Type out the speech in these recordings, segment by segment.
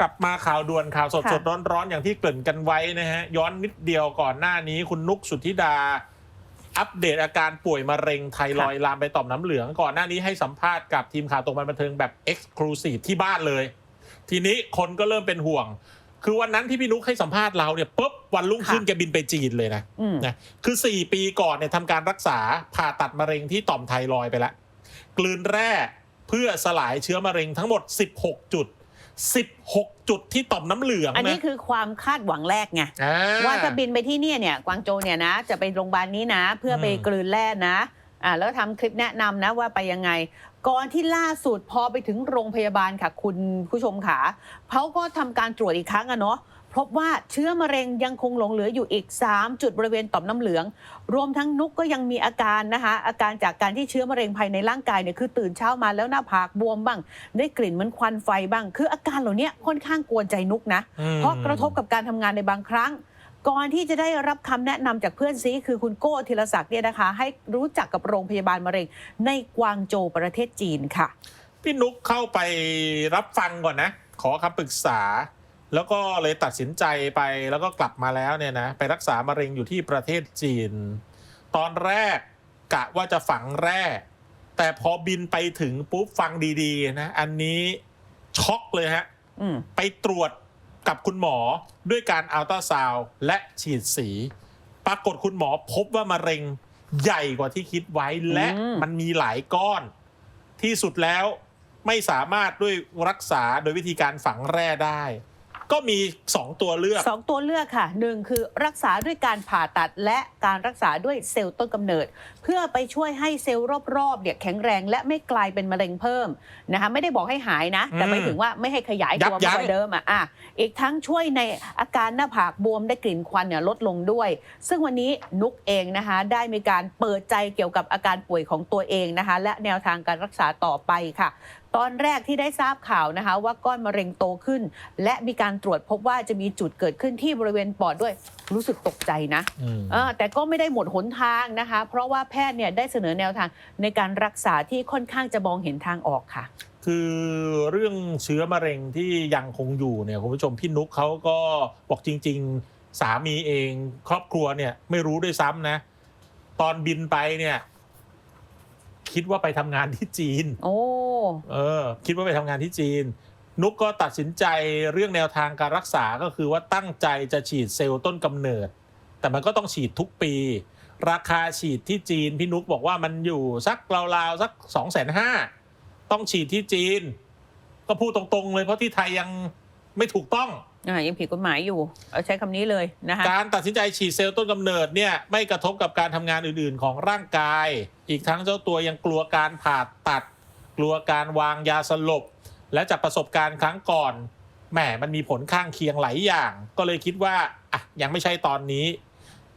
กลับมาข่าวด่วนข่าวสดค่ะสดร้อนร้อนๆอย่างที่เกริ่นกันไว้นะฮะ ย้อนนิดเดียวก่อนหน้านี้คุณนุกสุธิดา อัปเดตอาการป่วยมะเร็งไทรอยด์ลามไปต่อมน้ำเหลือง ก่อนหน้านี้ให้สัมภาษณ์กับทีมข่าวตรงบันบันเทิงแบบเอ็กซ์คลูซีฟที่บ้านเลย ทีนี้คนก็เริ่มเป็นห่วง คือวันนั้นที่พี่นุกให้สัมภาษณ์เราเนี่ยปุ๊บวันรุ่งขึ้นค่ะแกบินไปจีนเลยนะอืมนะคือ 4 ปีก่อนเนี่ยทำการรักษาผ่าตัดมะเร็งที่ต่อมไทรอยด์ไปแล้วกลืนแร่เพื่อสลายเชื้อมะเร็งทั้งหมด 16 จุด 16 จุดที่ต่อมน้ำเหลืองอันนี้นะ คือความคาดหวังแรกไง อ่ ว่าจะบินไปที่เนี่ยเนี่ยกวางโจวเนี่ยนะ จะไปโรงพยาบาลนี้นะ เพื่อไปอืม กลืนแร่นะอ่าแล้วทำคลิปแนะนำนะว่าไปยังไง ก่อนที่ล่าสุดพอไปถึงโรงพยาบาลค่ะคุณผู้ชมค่ะเขาก็ทำการตรวจอีกครั้งอะเนาะ พบว่าเชื้อมะเร็งยังคงหลงเหลืออยู่อีก 3 จุดบริเวณต่อมน้ำเหลือง รวมทั้งนุกก็ยังมีอาการนะคะอาการจากการที่เชื้อมะเร็งภายในร่างกายเนี่ยคือตื่นเช้ามาแล้วหน้าผากบวมบ้าง ได้กลิ่นเหมือนควันไฟบ้าง คืออาการเหล่านี้ค่อนข้างกวนใจนุกนะอืมเพราะกระทบกับการทำงานในบางครั้งก่อนที่จะได้รับคำแนะนำจากเพื่อนซีคือคุณโก้ธีรศักดิ์เนี่ยนะคะ ให้รู้จักกับโรงพยาบาลมะเร็งในกวางโจวประเทศจีนค่ะ พี่นุกเข้าไปรับฟังก่อนนะ ขอคำปรึกษา แล้วก็เลยตัดสินใจไปแล้วก็กลับมาแล้วเนี่ยนะไปรักษามะเร็งอยู่ที่ประเทศจีน ตอนแรกกะว่าจะฝังแร่ แต่พอบินไปถึงปุ๊บฟังดีๆนะอันนี้ช็อกเลยฮะอืมไปตรวจกับคุณหมอด้วยการอัลตราซาวด์และฉีดสี ปรากฏคุณหมอพบว่ามะเร็งใหญ่กว่าที่คิดไว้และอืมมันมีหลายก้อน ที่สุดแล้วไม่สามารถด้วยรักษาโดยวิธีการฝังแร่ได้ ก็มีสองตัวเลือกสองตัวเลือกค่ะหนึ่งคือรักษาด้วยการผ่าตัดและการรักษาด้วยเซลล์ต้นกำเนิด เพื่อไปช่วยให้เซลล์รอบๆเนี่ยแข็งแรงและไม่กลายเป็นมะเร็งเพิ่มนะคะไม่ได้บอกให้หายนะ แต่อืมหมายถึงว่าไม่ให้ขยายยัตับวยั้มางกกว่าเดิมอะอะอีกทั้งช่วยในอาการหน้าผากบวมได้กลิ่นควันเนี่ยลดลงด้วย ซึ่งวันนี้นุกเองนะคะได้มีการเปิดใจเกี่ยวกับอาการป่วยของตัวเองนะคะและแนวทางการรักษาต่อไปค่ะ ตอนแรกที่ได้ทราบข่าวนะคะ ว่าก้อนมะเร็งโตขึ้น และมีการตรวจพบว่าจะมีจุดเกิดขึ้นที่บริเวณปอดด้วยรู้สึกตกใจนะอืมเออแต่ก็ไม่ได้หมดหนทางนะคะ เพราะว่าแพทย์เนี่ยได้เสนอแนวทางในการรักษาที่ค่อนข้างจะมองเห็นทางออกค่ะ คือเรื่องเชื้อมะเร็งที่ยังคงอยู่เนี่ยคุณผู้ชมพี่นุกเขาก็บอกจริง ๆ สามีเอง ครอบครัวเนี่ยไม่รู้ด้วยซ้ำนะ ตอนบินไปเนี่ย คิดว่าไปทำงานที่จีน โอ้ เออ คิดว่าไปทำงานที่จีน นุกก็ตัดสินใจเรื่องแนวทางการรักษาก็คือว่าตั้งใจจะฉีดเซลล์ต้นกำเนิด แต่มันก็ต้องฉีดทุกปี ราคาฉีดที่จีน พี่นุกบอกว่ามันอยู่สักราวๆสักสองแสนห้าต้องฉีดที่จีน ก็พูดตรงๆเลยเพราะที่ไทยยังไม่ถูกต้อง อ่ายังผิดกฎหมายอยู่ เอาใช้คำนี้เลยนะคะการตัดสินใจฉีดเซลล์ต้นกำเนิดเนี่ยไม่กระทบกับการทำงานอื่นๆ ของร่างกาย อีกทั้งเจ้าตัวยังกลัวการผ่าตัด กลัวการวางยาสลบ และจากประสบการณ์ครั้งก่อนแหมมันมีผลข้างเคียงหลายอย่าง ก็เลยคิดว่าอะยังไม่ใช่ตอนนี้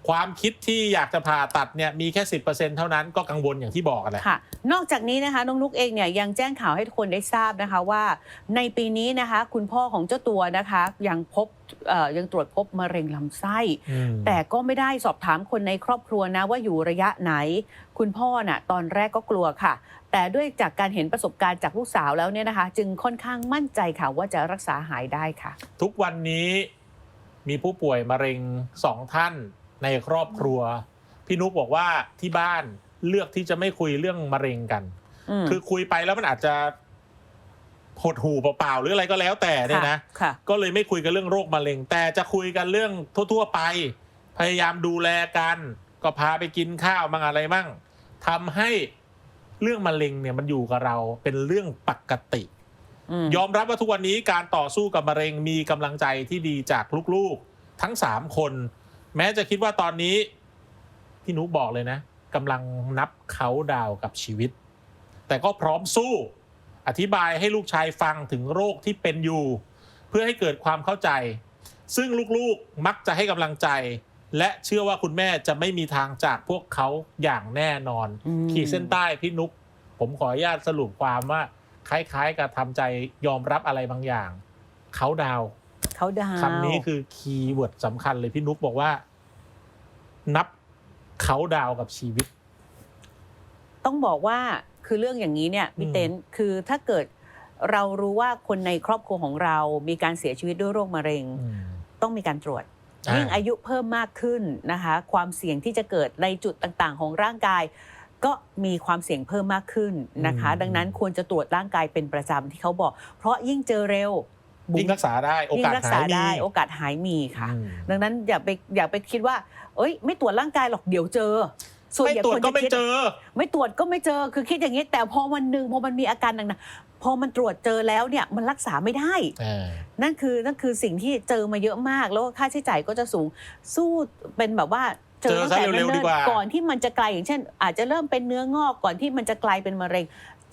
ความคิดที่อยากจะผ่าตัดเนี่ยมีแค่ 10%เท่านั้นก็กังวลอย่างที่บอกกันแหละค่ะ นอกจากนี้นะคะน้องนุกเองเนี่ยยังแจ้งข่าวให้ทุกคนได้ทราบนะคะว่า ในปีนี้นะคะคุณพ่อของเจ้าตัวนะคะยังพบเอ่อยังตรวจพบมะเร็งลำไส้อืมแต่ก็ไม่ได้สอบถามคนในครอบครัวนะว่าอยู่ระยะไหน คุณพ่อน่ะตอนแรกก็กลัวค่ะ แต่ด้วยจากการเห็นประสบการณ์จากลูกสาวแล้วเนี่ยนะคะ จึงค่อนข้างมั่นใจค่ะว่าจะรักษาหายได้ค่ะ ทุกวันนี้มีผู้ป่วยมะเร็งสองท่าน ในครอบครัว พี่นุกบอกว่าที่บ้านเลือกที่จะไม่คุยเรื่องมะเร็งกันอืมคือคุยไปแล้วมันอาจจะหดหูเปล่าๆหรืออะไรก็แล้วแต่เนี่ยนะค่ะก็เลยไม่คุยกันเรื่องโรคมะเร็ง แต่จะคุยกันเรื่องทั่วๆไป พยายามดูแลกัน ก็พาไปกินข้าวบ้างอะไรบ้างทำให้เรื่องมะเร็งเนี่ยมันอยู่กับเราเป็นเรื่องปกติอืมยอมรับว่าทุกวันนี้การต่อสู้กับมะเร็งมีกำลังใจที่ดีจากลูกๆ ทั้งสามคน แม้จะคิดว่าตอนนี้ พี่นุบอกเลยนะกำลังนับเขาดาวกับชีวิต แต่ก็พร้อมสู้ อธิบายให้ลูกชายฟังถึงโรคที่เป็นอยู่ เพื่อให้เกิดความเข้าใจ ซึ่งลูกๆมักจะให้กำลังใจ และเชื่อว่าคุณแม่จะไม่มีทางจากพวกเขาอย่างแน่นอน อืม ขีดเส้นใต้พี่นุก ผมขออนุญาตสรุปความว่า คล้ายๆ กับทำใจยอมรับอะไรบางอย่าง เขาดาวน์ เขาดาวคำนี้คือคีย์เวิร์ดสำคัญเลยพี่นุกบอกว่า นับเขาดาวน์กับชีวิต ต้องบอกว่าคือเรื่องอย่างนี้เนี่ยพี่อืมเต้นคือถ้าเกิดเรารู้ว่าคนในครอบครัวของเรา มีการเสียชีวิตด้วยโรคมะเร็งอืมต้องมีการตรวจอ่ายิ่ยิ่งอายุเพิ่มมากขึ้นนะคะ ความเสี่ยงที่จะเกิดในจุดต่างๆ ของร่างกาย ก็มีความเสี่ยงเพิ่มมากขึ้นนะคะอืมดังนั้นควรจะตรวจร่างกายเป็นประจำที่เขาบอก เพราะยิ่งเจอเร็ว ยิ่งรักษาได้โอยิ่กาสงรัหาษายมี ได้โอกาสหายมีค่ะ อืม ดังนั้นอย่าไปอย่าไปคิดว่า เอ้ย ไม่ตรวจร่างกายหรอกเดี๋ยวเจอส่วนไม่ใหญ่ตรวจคนก็จะไม่คิด เจอ ไม่ตรวจก็ไม่เจอคือคิดอย่างนี้ แต่พอวันหนึ่งพอมันมีอาการหนักๆพอมันตรวจเจอแล้วเนี่ยมันรักษาไม่ได้อ่านั่นคือนั่นคือสิ่งที่เจอมาเยอะมาก แล้วก็ค่าใช้จ่ายก็จะสูงสู้เป็นแบบว่าเจอตั้งแต่เจอซะเร็วๆดีเนิ่นกว่า ๆก่อนที่มันจะกลายอย่างเช่น อาจจะเริ่มเป็นเนื้องอกก่อนที่มันจะกลายเป็นมะเร็ง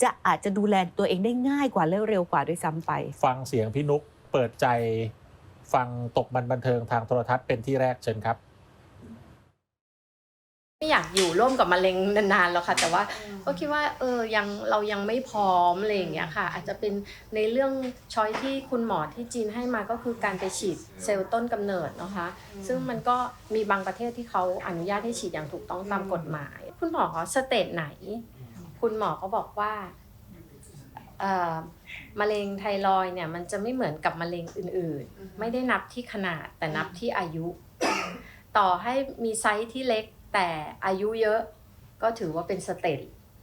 จะอาจจะดูแลตัวเองได้ง่ายกว่าและเร็วกว่าด้วยซ้ำไป ฟังเสียงพี่นุกเปิดใจฟังตกมันบันเทิงทางโทรทัศน์เป็นที่แรกเชิญครับ ไม่อยากอยู่ร่วมกับมะเร็งนานๆแล้วค่ะ แต่ว่าก็คิดว่าเออยังเรายังไม่พร้อมอะไรอย่างเงี้ยค่ะ อาจจะเป็นในเรื่องช้อยที่คุณหมอที่จีนให้มาก็คือการไปฉีดเซลล์ต้นกำเนิดนะคะ ซึ่งมันก็มีบางประเทศที่เขาอนุญาตให้ฉีดอย่างถูกต้องตามกฎหมาย คุณหมอสเตจไหน คุณหมอก็บอกว่าเอ่อมะเร็งไทรอยด์เนี่ยมันจะไม่เหมือนกับมะเร็งอื่นๆ ไม่ได้นับที่ขนาดแต่นับที่อายุ ต่อให้มีไซส์ที่เล็กแต่อายุเยอะ ก็ถือว่าเป็นสเตจ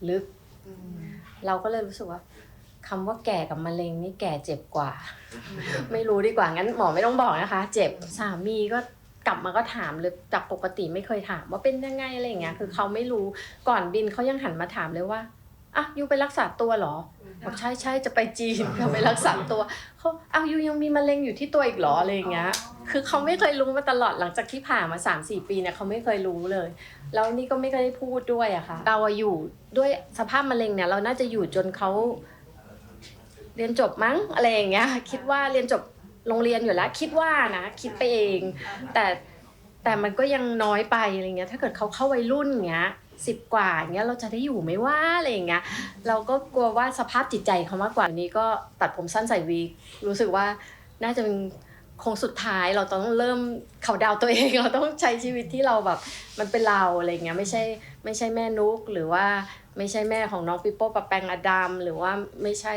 ลึก เราก็เลยรู้สึกว่าคำว่าแก่กับมะเร็งนี่แก่เจ็บกว่า ไม่รู้ดีกว่างั้นหมอไม่ต้องบอกนะคะ เจ็บสามีก็ กลับมาก็ถามเลยจากปกติไม่เคยถามว่าเป็นยังไงอะไรอย่างเงี้ยคือเขาไม่รู้ก่อนบินเขายังหันมาถามเลยว่าอะยูไปรักษาตัวเหรอบอกใช่ใช่จะไปจีนเขาไปรักษาตัวเขาอ้าวยูยังมีมะเร็งอยู่ที่ตัวอีกเหรออะไรอย่างเงี้ย คือเขาไม่เคยรู้มาตลอดหลังจากที่ผ่านมา3 4ปีเนี่ยเขาไม่เคยรู้เลยแล้วนี่ก็ไม่เคยได้พูดด้วยอะค่ะเราอะอยู่ด้วยสภาพมะเร็งเนี่ยเราน่าจะอยู่จนเขาเรียนจบมั้งอะไรอย่างเงี้ยคิดว่าเรียนจบ โรงเรียนอยู่แล้ว คิดว่านะคิดไปเอง แต่แต่มันก็ยังน้อยไปอะไรเงี้ย ถ้าเกิดเขาเข้าวัยรุ่นเงี้ยสิบกว่าอย่างเงี้ยเราจะได้อยู่ไหมว่าอะไรอย่างเงี้ยเราก็กลัวว่าสภาพจิตใจเขามากกว่านี้ก็ตัดผมสั้นใส่วีครู้สึกว่าน่าจะเป็นคงสุดท้ายเราต้องเริ่มเขาดาวตัวเองเราต้องใช้ชีวิตที่เราแบบมันเป็นเราอะไรเงี้ยไม่ใช่ไม่ใช่แม่นุกหรือว่าไม่ใช่แม่ของน้องปิโป้ปะแปงอดัมหรือว่าไม่ใช่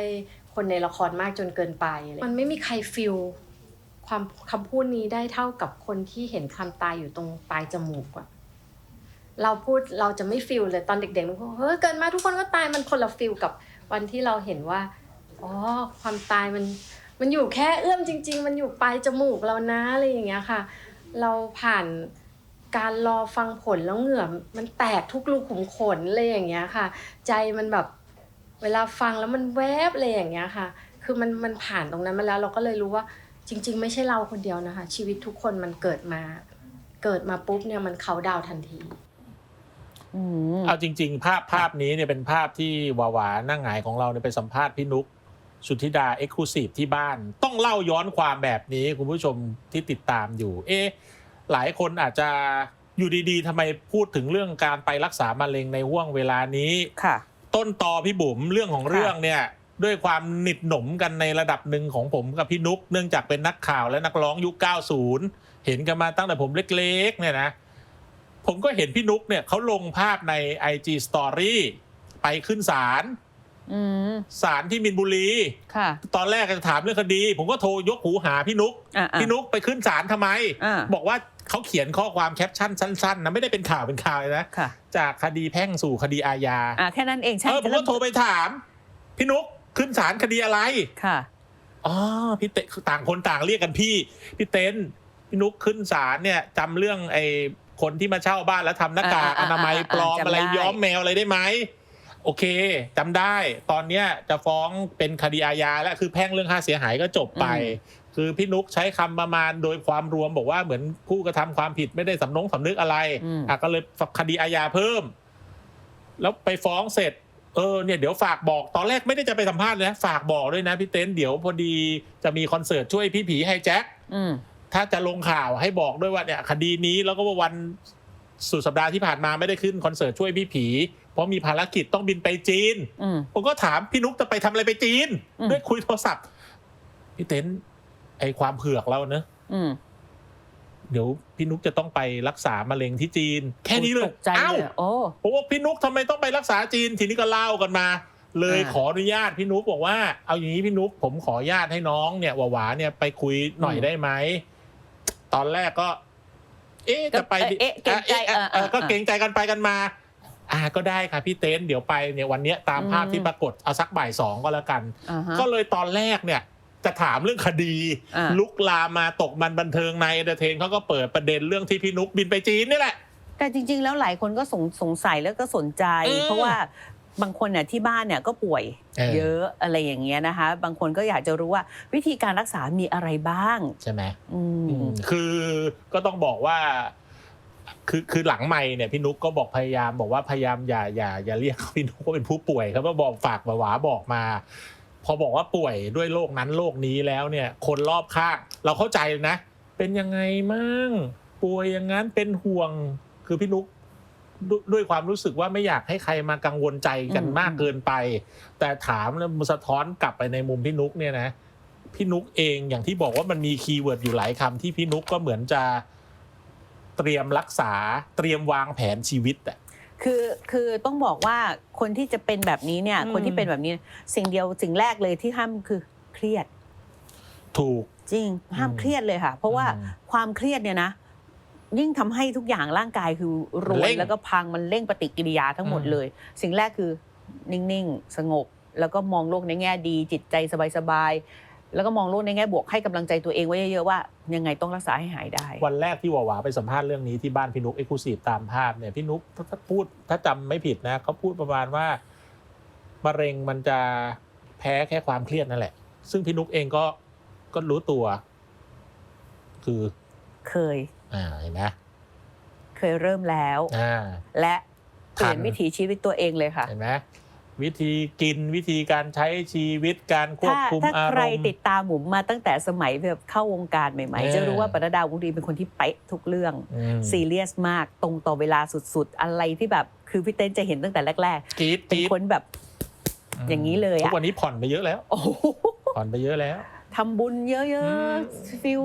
คนในละครมากจนเกินไป มันไม่มีใครฟิลความคำพูดนี้ได้เท่ากับคนที่เห็นความตายอยู่ตรงปลายจมูกอะเราพูดเราจะไม่ฟิลเลยตอนเด็กๆมันก็เฮ้ยเกิดมาทุกคนก็ตายมันคนละฟิลกับวันที่เราเห็นว่าอ๋อความตายมันมันอยู่แค่เอื้อมจริง ๆ มันอยู่ปลายจมูกเรานะอะไรอย่างเงี้ยค่ะ เราผ่านการรอฟังผลแล้วเหงื่อมันแตกทุกรูขุมขนเลยอย่างเงี้ยค่ะ ใจมันแบบ เวลาฟังแล้วมันแวบเลยอย่างเงี้ยค่ะ คือมันมันผ่านตรงนั้นมาแล้วเราก็เลยรู้ว่าจริง ๆ ไม่ใช่เราคนเดียวนะคะ ชีวิตทุกคนมันเกิดมา เกิดมาปุ๊บเนี่ยมันเขาดาวน์ทันทีอืมเอาจริง ๆ ภาพภาพนี้เนี่ยเป็นภาพที่หวาหวานั่งหงายของเราเนี่ยไปสัมภาษณ์พี่นุกสุทธิดาเอ็กซ์คลูซีฟที่บ้าน ต้องเล่าย้อนความแบบนี้คุณผู้ชมที่ติดตามอยู่ เอ๊ะหลายคนอาจจะอยู่ดีๆทำไมพูดถึงเรื่องการไปรักษามะเร็งในห่วงเวลานี้ค่ะ ต้นตอพี่บุ๋มเรื่องของค่ะเรื่องเนี่ยด้วยความหนิดหนมกันในระดับหนึ่งของผมกับพี่นุก เนื่องจากเป็นนักข่าวและนักร้องยุค 90 เห็นกันมาตั้งแต่ผมเล็กๆเนี่ยนะ ผมก็เห็นพี่นุกเนี่ยเขาลงภาพใน IG Story ไปขึ้นศาล อืมศาลที่มินบุรี ค่ะ ตอนแรกจะถามเรื่องคดี ผมก็โทรยกหูหาพี่นุก อ่าพี่นุกไปขึ้นศาลทำไม อ่าบอกว่าเขาเขียนข้อความแคปชั่นสั้นๆนะไม่ได้เป็นข่าวเป็นข่าวเลยนะค่ะ จากคดีแพ่งสู่คดีอาญาอ่าแค่นั้นเองใช่เออผมก็โทรไปถาม พี่นุกขึ้นศาลคดีอะไร ค่ะ อ๋อพี่เตต่างคนต่างเรียกกันพี่ พี่เต้นพี่นุกขึ้นศาลเนี่ยจำเรื่องไอ้คนที่มาเช่าบ้านแล้วทำหน้ากากอ่าออ่านามัยอ่าปลอมจำอะไรได้ย้อมแมวอะไรได้ไหม โอเคจำได้ตอนเนี้ยจะฟ้องเป็นคดีอาญาแล้วคือแพ่งเรื่องค่าเสียหายก็จบไป คือพี่นุกใช้คำประมาณโดยความรวมบอกว่าเหมือนผู้กระทำความผิดไม่ได้สำนงสำนึกอะไรอืม อะก็เลยคดีอาญาเพิ่ม แล้วไปฟ้องเสร็จ เออเนี่ยเดี๋ยวฝากบอกตอนแรกไม่ได้จะไปสัมภาษณ์เลยนะฝากบอกด้วยนะพี่เต้นเดี๋ยวพอดีจะมีคอนเสิร์ตช่วยพี่ผีให้แจ็ค อืม ถ้าจะลงข่าวให้บอกด้วยว่าเนี่ยคดีนี้แล้วก็ว่าวันสุดสัปดาห์ที่ผ่านมาไม่ได้ขึ้นคอนเสิร์ตช่วยพี่ผี เพราะมีภารกิจต้องบินไปจีน อืม ผมก็ถามพี่นุกจะไปทำอะไรไปจีน อืม ด้วยคุยโทรศัพท์ พี่เต้นไอความเผือกเราเนอะอืมเดี๋ยวพี่นุกจะต้องไปรักษามะเร็งที่จีน แค่นี้เลยตกใจเอ้าเลยโอ้ ผมว่าพี่นุกทำไมต้องไปรักษาจีน ทีนี้ก็เล่ากันมา เลยอ่าขออนุญาตพี่นุ๊กบอกว่า เอาอย่างนี้พี่นุ๊กผมขออนุญาตให้น้องเนี่ยหวาๆเนี่ยไปคุยหน่อยได้ไหมตอนแรกก็ เอ๊ะจะไปดิเอ๊ะเกรงใจอะเอ๊ะเออเออ ก็เออเกรงใจกันไปกันมา อ่าก็ได้ค่ะพี่เต้นเดี๋ยวไปเนี่ยวันเนี้ยตามภาพอืมที่ปรากฏเอาสักบ่ายสองก็แล้วกัน อ่าฮะ ก็เลยตอนแรกเนี่ยจะถามเรื่องคดี อ่า ลุกลามมาตกมันบันเทิงในเดเทนเขาก็เปิดประเด็นเรื่องที่พี่นุ๊กบินไปจีนนี่แหละ แต่จริง ๆ แล้วหลายคนก็สงสงสัยแล้วก็สนใจอืมเพราะว่าบางคนเนี่ยที่บ้านเนี่ยก็ป่วย เออ เยอะอะไรอย่างเงี้ยนะคะ บางคนก็อยากจะรู้ว่าวิธีการรักษามีอะไรบ้าง ใช่ไหมอืม คือก็ต้องบอกว่า คือคือหลังไม่เนี่ยพี่นุ๊กก็บอกพยายามบอกว่าพยายามอย่าอย่าอย่าเรียกพี่นุ๊กว่าเป็นผู้ป่วยครับว่าบอกฝากมาหวาบอกมา พอบอกว่าป่วยด้วยโรคนั้นโรคนี้แล้วเนี่ย คนรอบข้างเราเข้าใจนะ เป็นยังไงมั่งป่วยอย่างนั้นเป็นห่วงคือพี่นุ๊กดด้วยความรู้สึกว่าไม่อยากให้ใครมากังวลใจกันอืมมากเกินไป แต่ถามแล้วมันสะท้อนกลับไปในมุมพี่นุ๊กเนี่ยนะพี่นุ๊กเองอย่างที่บอกว่ามันมีคีย์เวิร์ดอยู่หลายคำที่พี่นุ๊กก็เหมือนจะ เตรียมรักษาเตรียมวางแผนชีวิตอะ คือคือต้องบอกว่าคนที่จะเป็นแบบนี้เนี่ย อืม คนที่เป็นแบบนี้สิ่งเดียวสิ่งแรกเลยที่ห้ามคือเครียดถูก จริง ห้ามอืมเครียดเลยค่ะ เพราะว่าอืมความเครียดเนี่ยนะ ยิ่งทำให้ทุกอย่างร่างกายคือรวเร่นงแล้วก็พังมันเร่งปฏิกิริยาทั้งหมดอืม เลย สิ่งแรกคือนิ่งๆ สงบ แล้วก็มองโลกในแง่ดี จิตใจสบายๆ แล้วก็มองโลกในแง่บวกให้กำลังใจตัวเองไว้เยอะๆว่า ยังไงต้องรักษาให้หายได้ วันแรกที่หวาหวาไปสัมภาษณ์เรื่องนี้ที่บ้านพี่นุ๊กเอ็กซ์คลูซีฟตามภาพเนี่ยพี่นุ๊กถ้าถ้าพูดถ้าจำไม่ผิดนะเขาพูดประมาณว่ามะเร็งมันจะแพ้แค่ความเครียดนั่นแหละ ซึ่งพี่นุ๊กเองก็ก็รู้ตัว คือ เคย อ่าเห็นไหมเคยเริ่มแล้ว อ่า และเปลี่ยนทันวิถีชีวิตตัวเองเลยค่ะ เห็นไหม วิธีกินวิธีการใช้ชีวิตการควบถ้าคุมถ้าอาใครรมณ์ติดตามหมุมมาตั้งแต่สมัยแบบเข้าวงการใหม่เออๆจะรู้ว่าปรดาวงดีเป็นคนที่เป๊ะทุกเรื่องอืมซีเรียสมากตรงต่อเวลาสุดๆ อะไรที่แบบคือพี่เต้นจะเห็นตั้งแต่แรกกรีดๆเป็นกรีดคนแบบอย่างนี้เลยอะทุกวันนี้ผ่อนไปเยอะแล้วโอ้โหผ่อนไปเยอะแล้วทำบุญเยอะมๆฟิล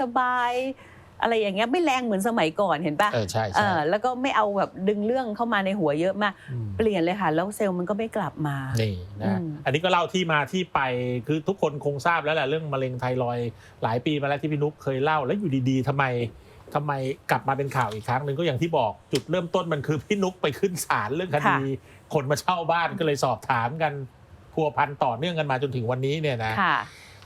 สบายๆ อะไรอย่างเงี้ยไม่แรงเหมือนสมัยก่อนเห็นปะเออใช่เอใช่อแล้วก็ไม่เอาแบบดึงเรื่องเข้ามาในหัวเยอะมากมเปลี่ยนเลยค่ะ แล้วเซลล์มันก็ไม่กลับมา นี่อืนะมอันนี้ก็เล่าที่มาที่ไปคือทุกคนคงทราบแล้วแหละเรื่องมะเร็งไทรอยด์หลายปีมาแล้วที่พี่นุ๊กเคยเล่าแล้วอยู่ดีๆทำไมทำไมกลับมาเป็นข่าวอีกครั้งหนึ่งก็อย่างที่บอกจุดเริ่มต้นมันคือพี่นุ๊กไปขึ้นศาลเรื่องคดี คนมาเช่าบ้านก็เลยสอบถามกันพัวพันต่อเนื่องกันมาจนถึงวันนี้เนี่ยนะ ค่ะ